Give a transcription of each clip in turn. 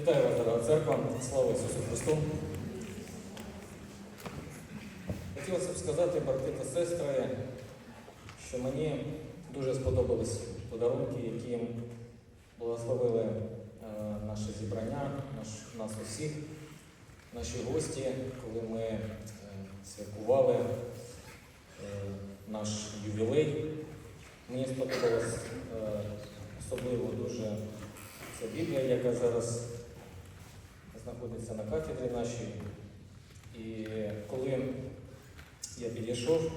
Вітаю вас, дорога церква, слава Ісусу Христу. Хотілося б сказати, брати та сестри, що мені дуже сподобались подарунки, які благословили е, наше зібрання, нас усіх, наші гості, коли ми е, святкували е, наш ювілей. Мені сподобалось е, особливо дуже ця Біблія, яка зараз знаходиться на кафедрі нашій. І коли я підійшов,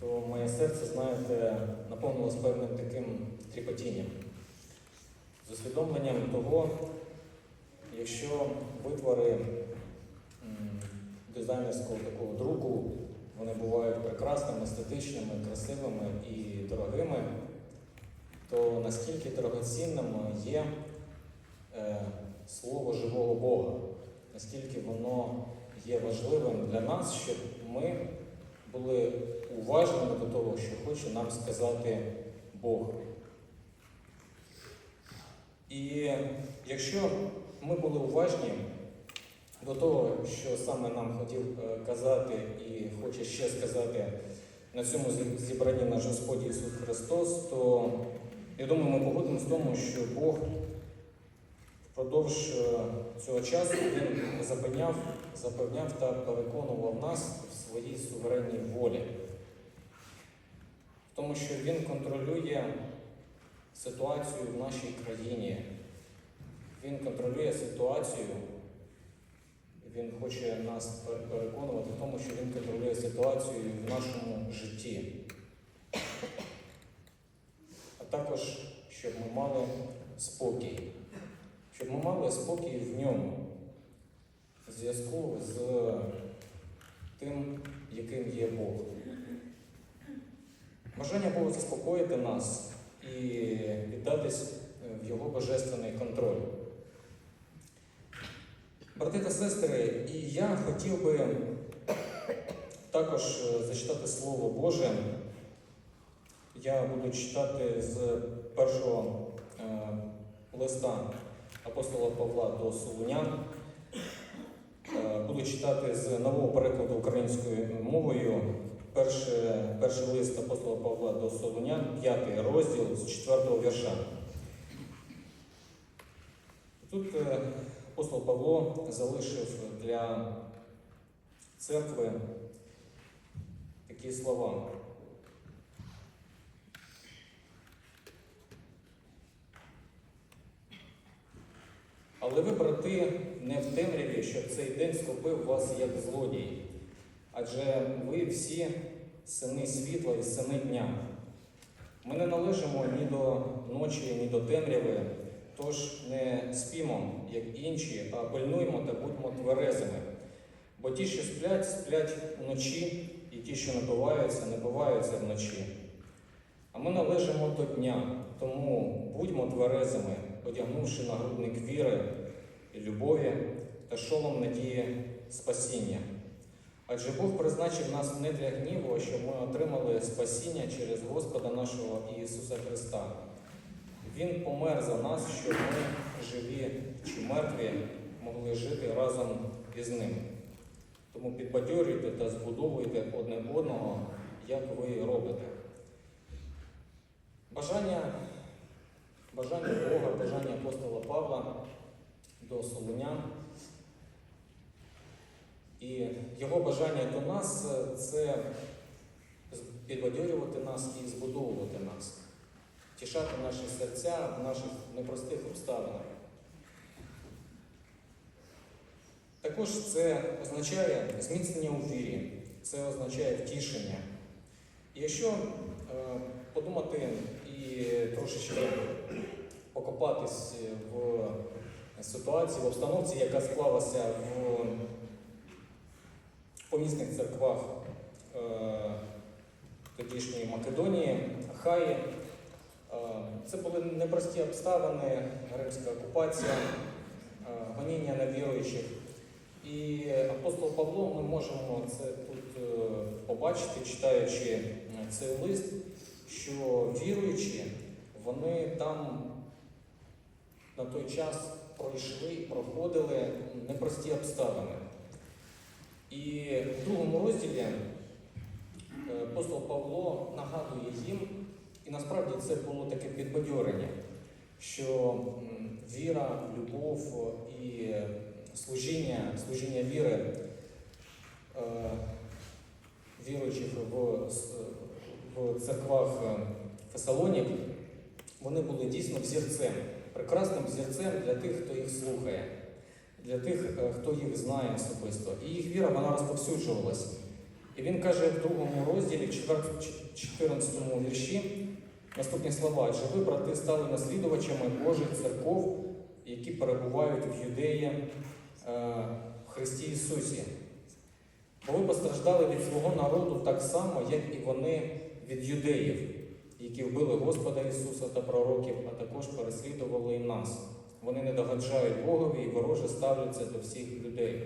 то моє серце, знаєте, наповнилось певним таким тріпотінням, з усвідомленням того, якщо витвори дизайнерського такого друку, вони бувають прекрасними, естетичними, красивими і дорогими, то наскільки дорогоцінним є е, слово живого Бога, наскільки воно є важливим для нас, щоб ми були уважними до того, що хоче нам сказати Бог. І якщо ми були уважні до того, що саме нам хотів е, казати і хоче ще сказати на цьому зібранні наш Господь Ісус Христос, то я думаю, ми погодимося в тому, що Бог впродовж е, цього часу Він запевняв, запевняв та переконував нас в своїй суверенній волі. В тому, що Він контролює ситуацію в нашій країні. Він контролює ситуацію. Він хоче нас переконувати в тому, що він контролює ситуацію в нашому житті. А також, щоб ми мали спокій. Ми мали спокій в ньому, в зв'язку з тим, яким є Бог. Бажання Бога заспокоїти нас і віддатись в Його божественний контроль. Брати та сестри, і я хотів би також е, зачитати Слово Боже. Я буду читати з першого е, листа апостола Павла до Солунян. Е, Буду читати з нового перекладу українською мовою. Перший, перший лист апостола Павла до Солунян, п'ятий розділ з четвертого вірша. Тут е, апостол Павло залишив для церкви такі слова. Але ви, брати, не в темряві, щоб цей день схопив вас як злодій. Адже ви всі сини світла і сини дня. Ми не належимо ні до ночі, ні до темряви, тож не спімо, як інші, а пильнуймо та будьмо тверезими. Бо ті, що сплять, сплять вночі, і ті, що напиваються, напиваються вночі. А ми належимо до дня, тому будьмо тверезими, одягнувши нагрудник віри і любові та шолом надії спасіння. Адже Бог призначив нас не для гніву, щоб ми отримали спасіння через Господа нашого Ісуса Христа. Він помер за нас, щоб ми, живі чи мертві, могли жити разом із ним. Тому підбадьорюйте та збудовуйте одне одного, як ви робите. Бажання, бажання Бога, бажання апостола Павла до Солунян. І його бажання до нас це підбадьорювати нас і збудовувати нас, тішати наші серця в наших непростих обставинах. Також це означає зміцнення у вірі, це означає втішення. І якщо е, подумати і трошечки покопатись в ситуації, в обстановці, яка склалася в помісних церквах е, тодішньої Македонії, Хаї, е, це були непрості обставини, римська окупація, е, гоніння на віруючих. І апостол Павло, ми можемо це тут е, побачити, читаючи е, цей лист, що віруючі, вони там на той час пройшли, проходили непрості обставини. І в другому розділі е, апостол Павло нагадує їм, і насправді це було таке підбадьорення, що віра, любов і служіння, служіння віри е, віруючих в, в церквах е, Фесалонік, вони були дійсно взірцем, прекрасним взірцем для тих, хто їх слухає, для тих, е, хто їх знає особисто. І їх віра вона розповсюджувалась. І він каже в другому розділі, 14 вірші, наступні слова: адже ви, брати, стали наслідувачами Божих церков, які перебувають в Юдеї е, в Христі Ісусі. Бо ви постраждали від свого народу так само, як і вони від юдеїв, які вбили Господа Ісуса та пророків, а також переслідували і нас. Вони не догаджають Богові і вороже ставляться до всіх людей,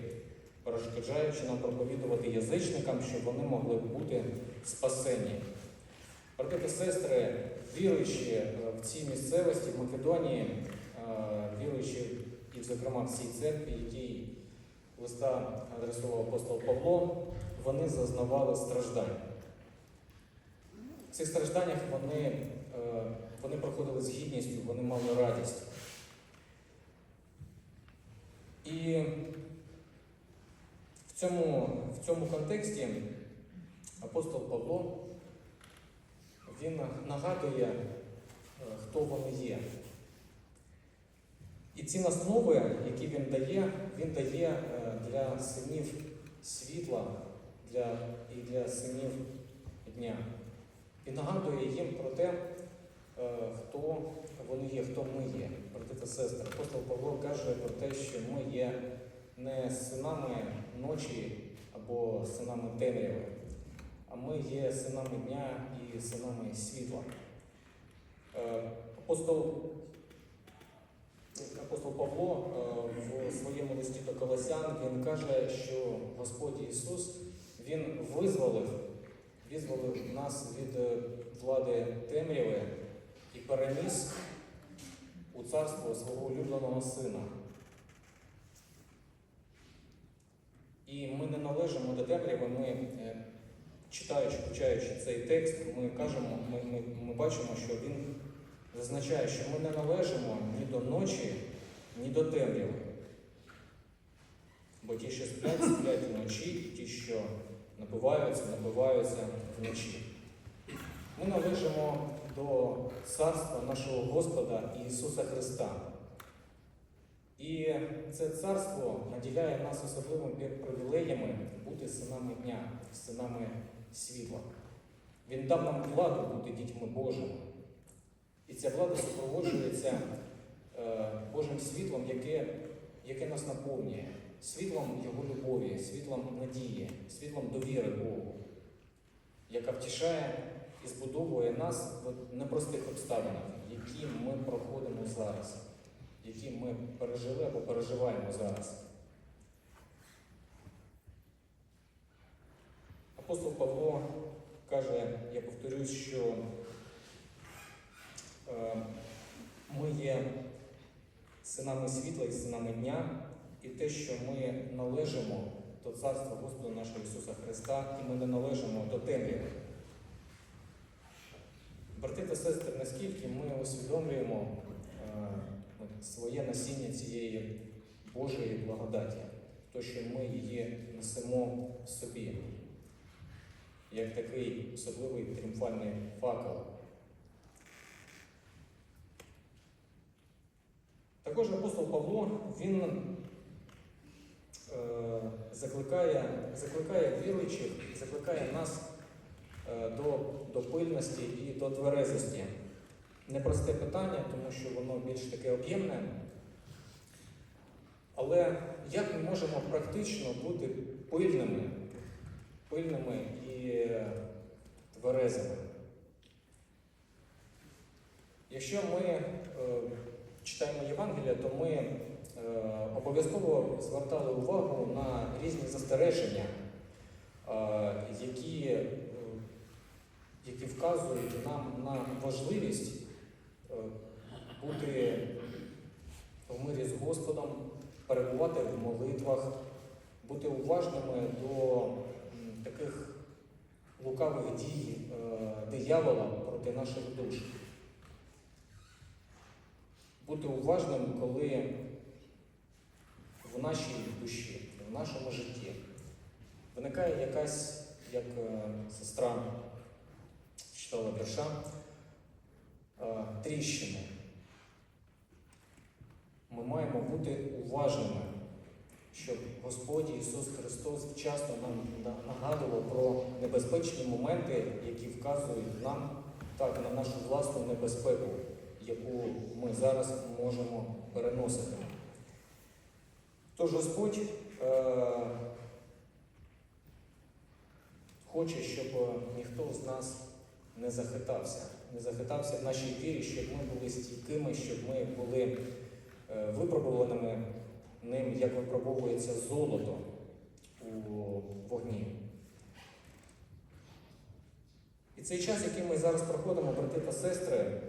перешкоджаючи нам проповідувати язичникам, щоб вони могли бути спасені. Брати та сестри, віруючи е, в цій місцевості, в Македонії, е, віруючи і, зокрема, в цій церкві, якій листа адресував апостол Павло, вони зазнавали страждань. Цих стражданнях вони, е, вони проходили з гідністю, вони мали радість. І в цьому, в цьому контексті апостол Павло він нагадує, е, хто вони є. І ці настанови, які він дає, він дає е, для синів світла для, і для синів дня. І нагадує їм про те, е, хто вони є, хто ми є, брати та сестри. Апостол Павло каже про те, що ми є не синами ночі або синами темряви, а ми є синами дня і синами світла. Е, Апостол Апостол Павло е, в своєму листі до Колосян він каже, що Господь Ісус Він визволив, визволив нас від е, влади темряви і переніс у царство свого улюбленого сина. І ми не належимо до темряви, ми, е, читаючи, вивчаючи цей текст, ми кажемо, ми, ми, ми бачимо, що він зазначає, що ми не належимо ні до ночі, ні до темряви. Бо ті, що сплять, сплять вночі, ті, що набиваються, набиваються вночі. Ми належимо до царства нашого Господа Ісуса Христа. І це царство наділяє нас особливими привілеями бути синами дня, синами світла. Він дав нам владу бути дітьми Божими. І ця влада супроводжується е, Божим світлом, яке, яке нас наповнює, світлом Його любові, світлом надії, світлом довіри Богу, яка втішає і збудовує нас в непростих обставинах, які ми проходимо зараз, які ми пережили або переживаємо зараз. Апостол Павло каже, я повторюсь, що Е, Ми є синами світла і синами дня, і те, що ми належимо до Царства Господа нашого Ісуса Христа, і ми не належимо до темряви. Брати та сестри, наскільки ми усвідомлюємо е, своє насіння цієї Божої благодаті, то, що ми її несемо в собі, як такий особливий тріумфальний факел. Також апостол Павло він закликає, закликає віруючих, закликає нас е, до, до пильності і до тверезості. Непросте питання, тому що воно більш таке об'ємне. Але як ми можемо практично бути пильними, пильними і е, тверезими? Якщо ми е, читаємо Євангелія, то ми е, обов'язково звертали увагу на різні застереження, е, які, е, які вказують нам на важливість е, бути перебувати в молитвах, бути уважними до таких лукавих дій е, диявола проти наших душ. Бути уважним, коли в нашій душі, в нашому житті виникає якась, як е, сестра читала вірша, е, тріщини. Ми маємо бути уважними, щоб Господь Ісус Христос вчасно нам нагадував про небезпечні моменти, які вказують нам так на нашу власну небезпеку, яку ми зараз можемо переносити. Тож Господь е, хоче, щоб ніхто з нас не захитався, не захитався в нашій вірі, щоб ми були стійкими, щоб ми були е, випробуваними ним, як випробовується золото у вогні. І цей час, який ми зараз проходимо, брати та сестри,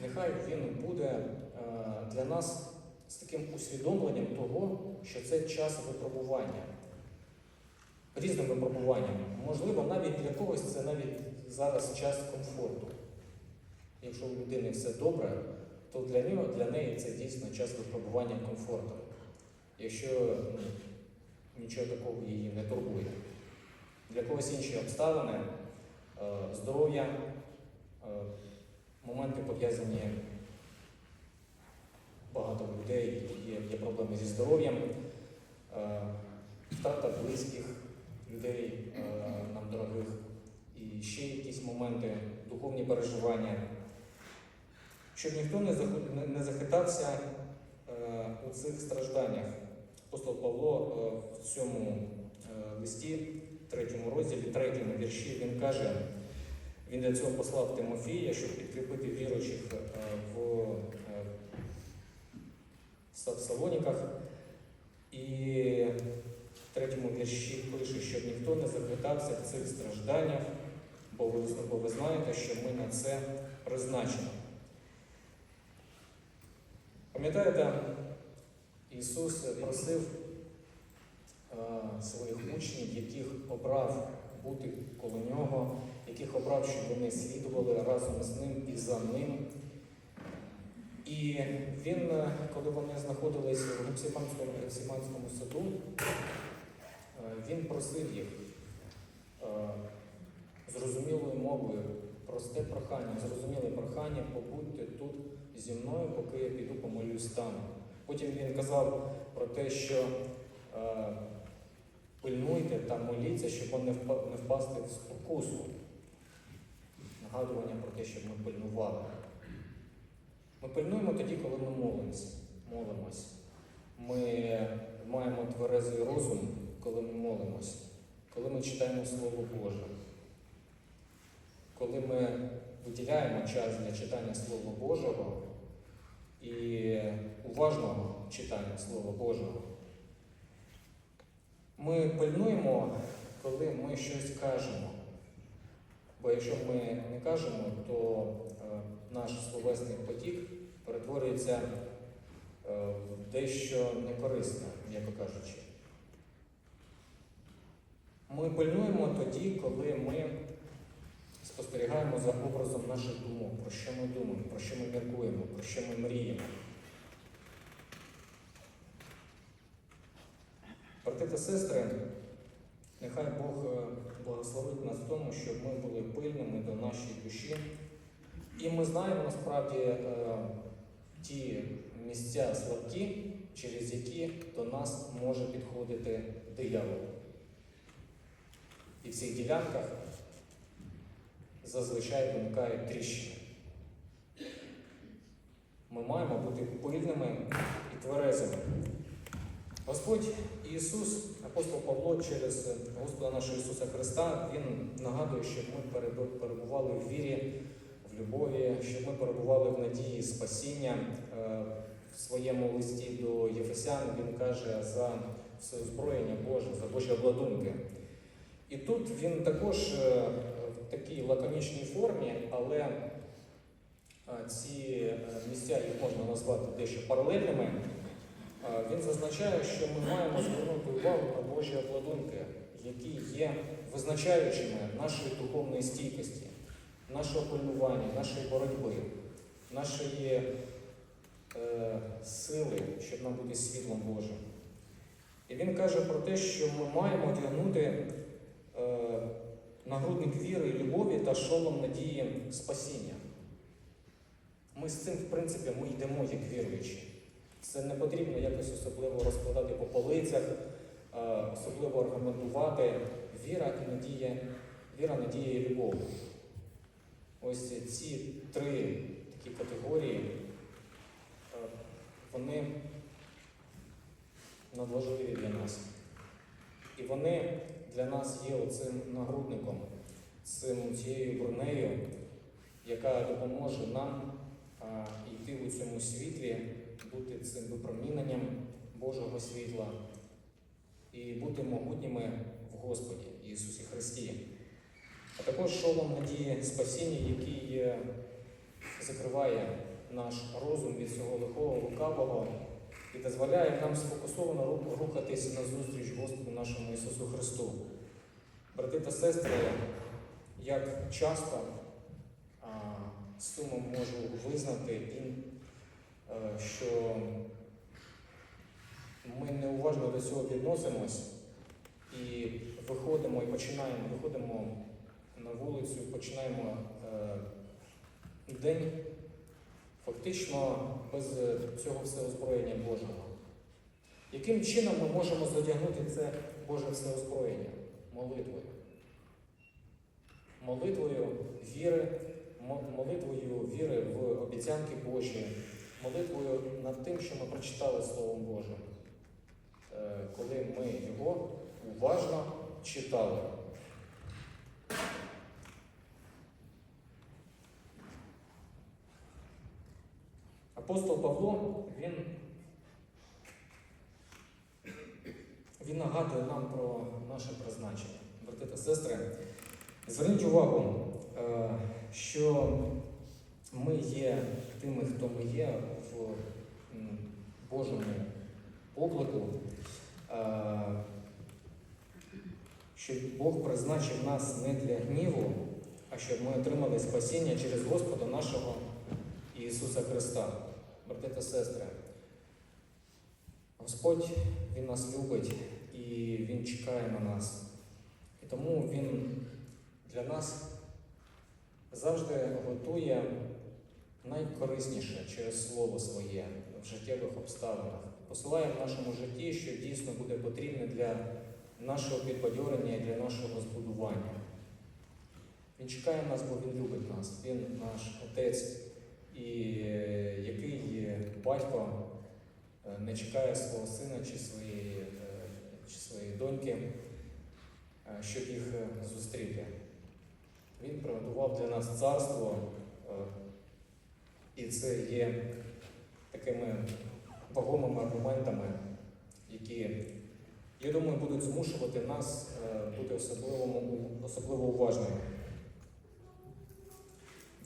нехай він буде е, для нас з таким усвідомленням того, що це час випробування, різним випробуванням. Можливо, навіть для когось це навіть зараз час комфорту. Якщо у людини все добре, то для нього, для неї це дійсно час випробування комфорту. Якщо ну, нічого такого її не турбує. Для когось інші обставини, е, здоров'я, е, моменти пов'язані багато людей, є, є проблеми зі здоров'ям, е, втрата близьких людей е, нам дорогих, і ще якісь моменти, духовні переживання. Щоб ніхто не захитався е, у цих стражданнях. Апостол Павло в цьому листі, третьому розділі, третьому вірші, він каже, він для цього послав Тимофія, щоб підкріпити віруючих в Салоніках. І в третьому вірші пише, щоб ніхто не захитався в цих стражданнях, бо ви, бо ви знаєте, що ми на це призначені. Пам'ятаєте, Ісус просив своїх учнів, яких обрав бути коло нього, яких обрав, щоб вони слідували разом з ним і за ним. І він, е, коли вони знаходились в Гефсиманському, Гефсиманському саду, е, він просив їх е, зрозумілою мовою, просте прохання, зрозуміле прохання, побудьте тут зі мною, поки я піду помолюсь там. Потім він казав про те, що пильнуйте та моліться, щоб не впасти в спокусу. Нагадування про те, щоб ми пильнували. Ми пильнуємо тоді, коли ми молимося. молимось. Ми маємо тверезий розум, коли ми молимось, коли ми читаємо Слово Боже, коли ми виділяємо час для читання Слова Божого і уважного читання Слова Божого. Ми пильнуємо, коли ми щось кажемо. Бо якщо ми не кажемо, то наш словесний потік перетворюється е, в дещо некорисне, м'яко кажучи. Ми пильнуємо тоді, коли ми спостерігаємо за образом наших думок, про що ми думаємо, про що ми міркуємо, про що ми мріємо. Брати та сестри, нехай Бог е, благословить нас в тому, щоб ми були пильними до нашої душі. І ми знаємо насправді е, ті місця слабкі, через які до нас може підходити диявол. І в цих ділянках зазвичай виникають тріщини. Ми маємо бути пильними і тверезими. Господь Ісус, апостол Павло, через Господа нашого Ісуса Христа, Він нагадує, щоб ми перебували в вірі, в любові, щоб ми перебували в надії спасіння. Е, В своєму листі до Єфесян він каже за все озброєння Боже, за Божі обладунки. І тут він також е, в такій лаконічній формі, але е, ці місця їх можна назвати дещо паралельними. він зазначає, що ми маємо звернути увагу на Божі обладунки, які є визначаючими нашої духовної стійкості, нашого пильнування, нашої боротьби, нашої е, сили, щоб нам бути світлом Божим. І він каже про те, що ми маємо одягнути е, нагрудник віри любові та шолом надії спасіння. Ми з цим, в принципі, ми йдемо як віруючі. Це не потрібно якось особливо розкладати по полицях, е, особливо аргументувати. Віра і надія, віра, надія і любов. Ось ці три такі категорії, е, вони надважливі для нас. І вони для нас є оцим нагрудником, цим, цією бронею, яка допоможе нам а, йти у цьому світлі, бути цим випроміненням Божого світла і бути могутніми в Господі Ісусі Христі. А також шолом надії спасіння, який закриває наш розум від цього лихого лукавого і дозволяє нам сфокусовано ру- рухатись на зустріч Господу нашому Ісусу Христу. Брати та сестри, як часто з сумом можу визнати, е, що ми неуважно до цього відносимось і виходимо і починаємо, виходимо на вулицю, починаємо е, день фактично без цього всеозброєння Божого. Яким чином ми можемо задягнути це Боже всеозброєння? Молитвою. Молитвою віри, молитвою віри в обіцянки Божі, молитвою над тим, що ми прочитали Словом Божим, Е, коли ми його уважно читали. Апостол Павло, він, він нагадує нам про наше призначення. Брати та сестри, зверніть увагу, е, що ми є тими, хто ми є в Божому поклику, е, що Бог призначив нас не для гніву, а щоб ми отримали спасіння через Господа нашого Ісуса Христа. Брати та сестри, Господь Він нас любить і Він чекає на нас. І тому Він для нас завжди готує найкорисніше через Слово своє в життєвих обставинах. Посилає в нашому житті, що дійсно буде потрібне для нашого підбадьорення і для нашого збудування. Він чекає нас, бо Він любить нас. Він наш Отець, і е, який батько е, не чекає свого сина чи своєї, е, чи своєї доньки, щоб їх зустріти. Він приготував для нас царство, і це є такими вагомими аргументами, які, я думаю, будуть змушувати нас е, бути особливо, уважними.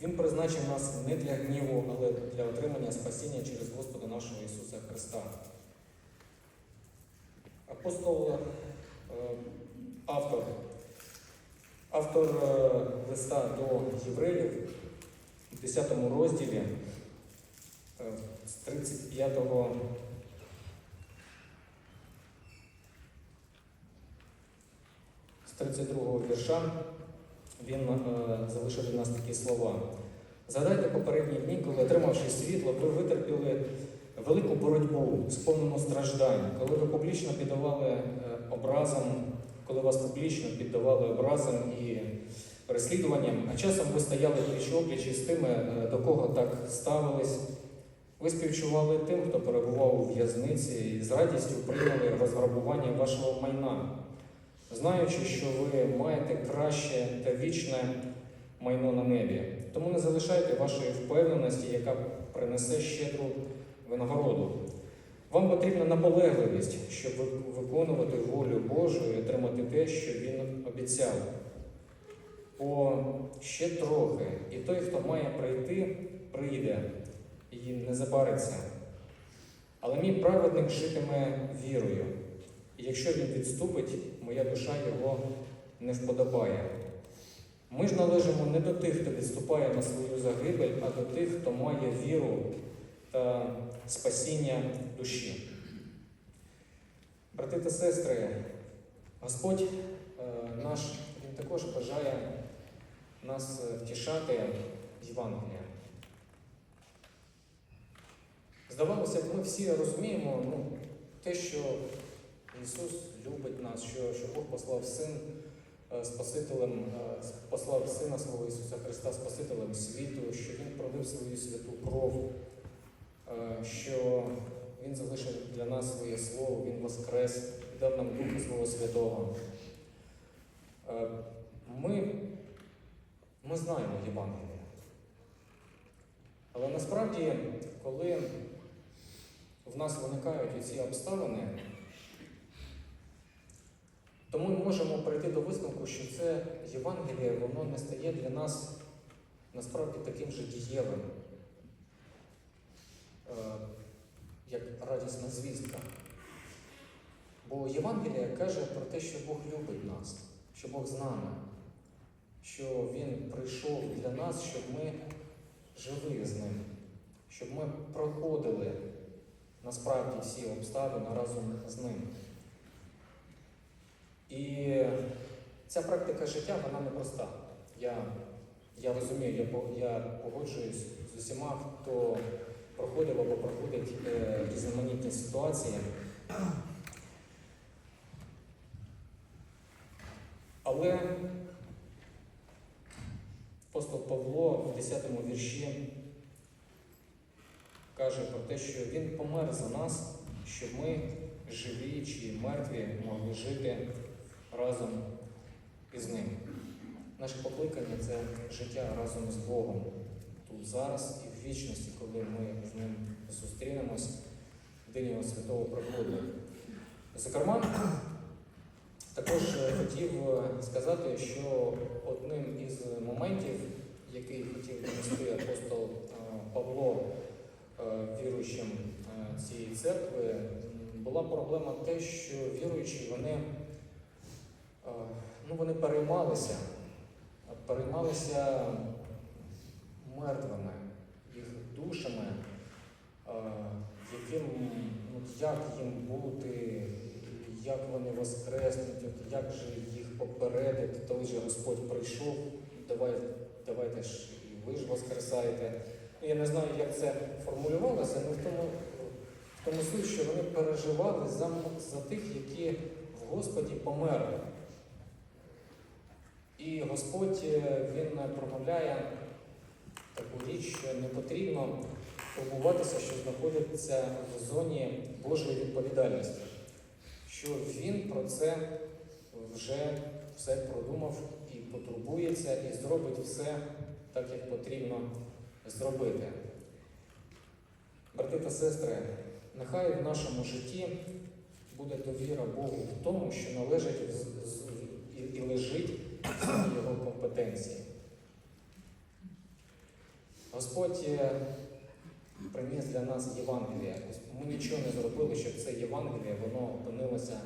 Він призначив нас не для гніву, але для отримання спасіння через Господа нашого Ісуса Христа. Апостол, е, автор, автор е, листа до євреїв в 10 розділі з 35 з 32 вірша він е, залишив для нас такі слова. Згадайте попередні дні, коли, отримавши світло, ви витерпіли велику боротьбу, сповнену страждань, коли ви публічно піддавали е, образам, коли вас публічно піддавали образам і переслідуванням, а часом ви стояли пліч опліч із тими, е, до кого так ставились. Ви співчували тим, хто перебував у в'язниці, і з радістю прийняли розграбування вашого майна знаючи, що ви маєте краще та вічне майно на небі. Тому не залишайте вашої впевненості, яка принесе щедру винагороду. Вам потрібна наполегливість, щоб виконувати волю Божу і отримати те, що Він обіцяв. Бо ще трохи, і той, хто має прийти, прийде і не забариться. Але мій праведник житиме вірою, і якщо він відступить, моя душа його не вподобає. Ми ж належимо не до тих, хто відступає на свою загибель, а до тих, хто має віру та спасіння душі. Брати та сестри, Господь е, наш Він також бажає нас е, втішати Євангелієм. Здавалося б, ми всі розуміємо ну, те, що Ісус любить нас, що, що Бог послав Син е, Спасителем, е, послав Сина свого Ісуса Христа Спасителем світу, що Він пролив свою святу кров, е, що Він залишив для нас своє Слово, Він воскрес, дав нам Духа Свого Святого. Ми, ми знаємо Євангелія. Але насправді, коли в нас виникають ці обставини, то ми можемо прийти до висновку, що це Євангеліє, воно не стає для нас насправді таким же дієвим, е, як радісна звістка. Бо Євангеліє каже про те, що Бог любить нас, що Бог з нами, що Він прийшов для нас, щоб ми жили з ним, щоб ми проходили насправді всі обставини разом з ним. І ця практика життя, вона непроста. Я, я розумію, я, я погоджуюсь з усіма, хто проходив або проходить е, різноманітні ситуації. Але апостол Павло в 10 вірші каже про те, що Він помер за нас, щоб ми, живі чи мертві, могли жити разом із ним. Наше покликання це життя разом з Богом тут зараз і в вічності, коли ми з ним зустрінемось в день його святого приходу. Зокрема, також е, хотів е, сказати, що одним із моментів, який хотів донести апостол е, Павло віруючим цієї церкви, була проблема те, що віруючі вони, ну, вони переймалися, переймалися мертвими, їх душами, е, яким, ну, як їм бути, як вони воскреснуть, як же їх попередити, той же Господь прийшов, давай, давайте ж і ви ж воскресаєте. Ну, Я не знаю, як це формулювалося, але в тому, в тому суть, що вони переживали за, за тих, які в Господі померли. І Господь е, Він промовляє таку річ, що не потрібно турбуватися, що знаходиться в зоні Божої відповідальності, що Він про це вже все продумав і потурбується, і зробить все так, як потрібно зробити. Брати та сестри, нехай в нашому житті буде довіра Богу в тому, що належить і, лежить його компетенції. Господь приніс для нас Євангеліє. Ми нічого не зробили, щоб це Євангеліє воно опинилося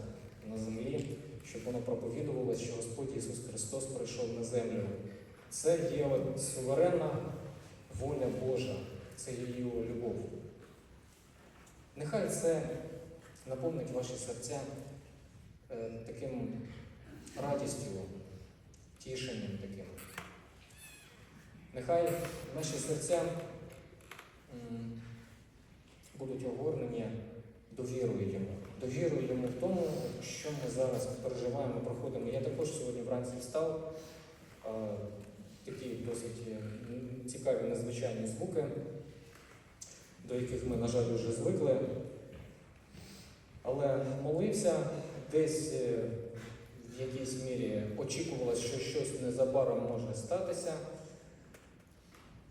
на землі, щоб воно проповідувалося, що Господь Ісус Христос прийшов на землю. Це є суверенна воля Божа, це Його любов. Нехай це наповнить ваші серця е, таким радістю, тішенням таким. Нехай наші серця будуть огорнені довірою йому, довірою йому в тому, що ми зараз переживаємо, проходимо. Я також сьогодні вранці встав. Такі досить е, цікаві незвичайні звуки, до яких ми, на жаль, вже звикли. Але молився десь е, в якійсь мірі очікувалося, що щось незабаром може статися.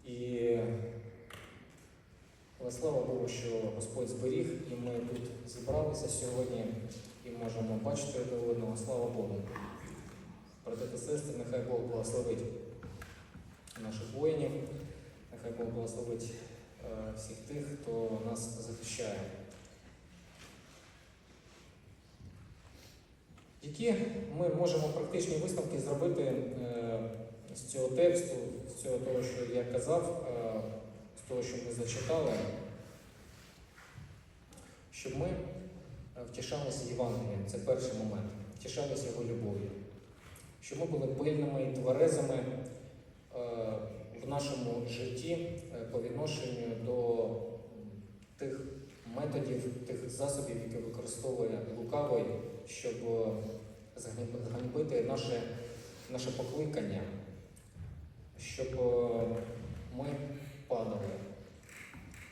І але слава Богу, що Господь зберіг, і ми тут зібралися сьогодні і можемо бачити один одного. Слава Богу. Брати та сестри, нехай Бог благословить наших воїнів, нехай Бог благословить е, всіх тих, хто нас захищає. Які ми можемо практичні висновки зробити е, з цього тексту, з цього того, що я казав, е, з того, що ми зачитали, щоб ми е, втішалися Євангелієм, це перший момент, втішалися його любов'ю, щоб ми були пильними і тверезими в нашому житті по відношенню до тих методів, тих засобів, які використовує лукавий, щоб е, зганьбити наше, наше покликання, щоб е, ми падали,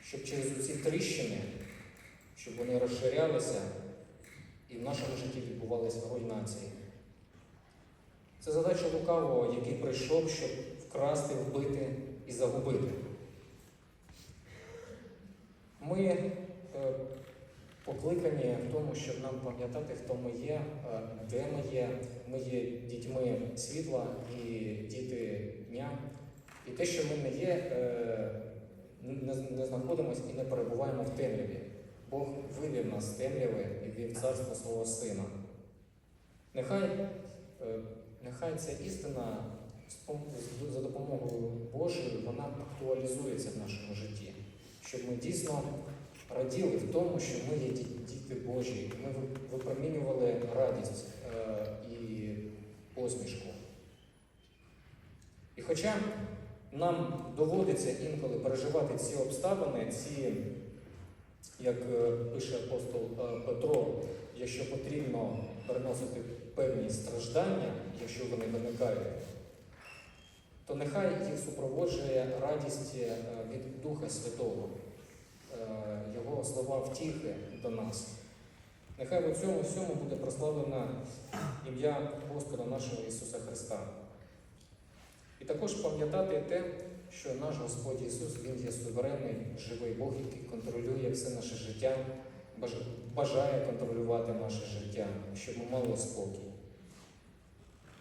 щоб через ці тріщини, щоб вони розширялися і в нашому житті відбувалися руйнації. Це задача лукавого, який прийшов, щоб вкрасти, вбити і загубити. Ми е, покликані в тому, щоб нам пам'ятати, хто ми є, е, де ми є. Ми є дітьми світла і діти дня. І те, що ми не є, е, не, знаходимося і не перебуваємо в темряві. Бог вивів нас з темряви і ввів царство свого сина. Нехай, е, нехай ця істина за допомогою Божою вона актуалізується в нашому житті, щоб ми дійсно раділи в тому, що ми є діти Божі, ми випромінювали радість е, і посмішку. І хоча нам доводиться інколи переживати ці обставини, ці, як е, пише апостол е, Петро, якщо потрібно переносити певні страждання, якщо вони виникають, то нехай їх супроводжує радість від Духа Святого, Його слова втіхи до нас. Нехай у цьому всьому буде прославлено ім'я Господа нашого Ісуса Христа. І також пам'ятати те, що наш Господь Ісус, Він є суверенний, живий Бог, який контролює все наше життя, бажає контролювати наше життя, щоб ми мали спокій.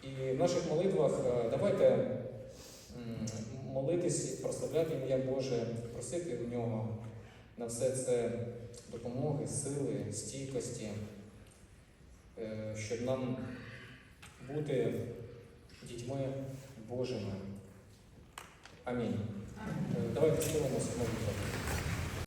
І в наших молитвах е, давайте молитись, прославляти ім'я Боже, просити в нього на все це допомоги, сили, стійкості, е, щоб нам бути дітьми Божими. Амінь. Амінь. Давайте схилимося в молитвах.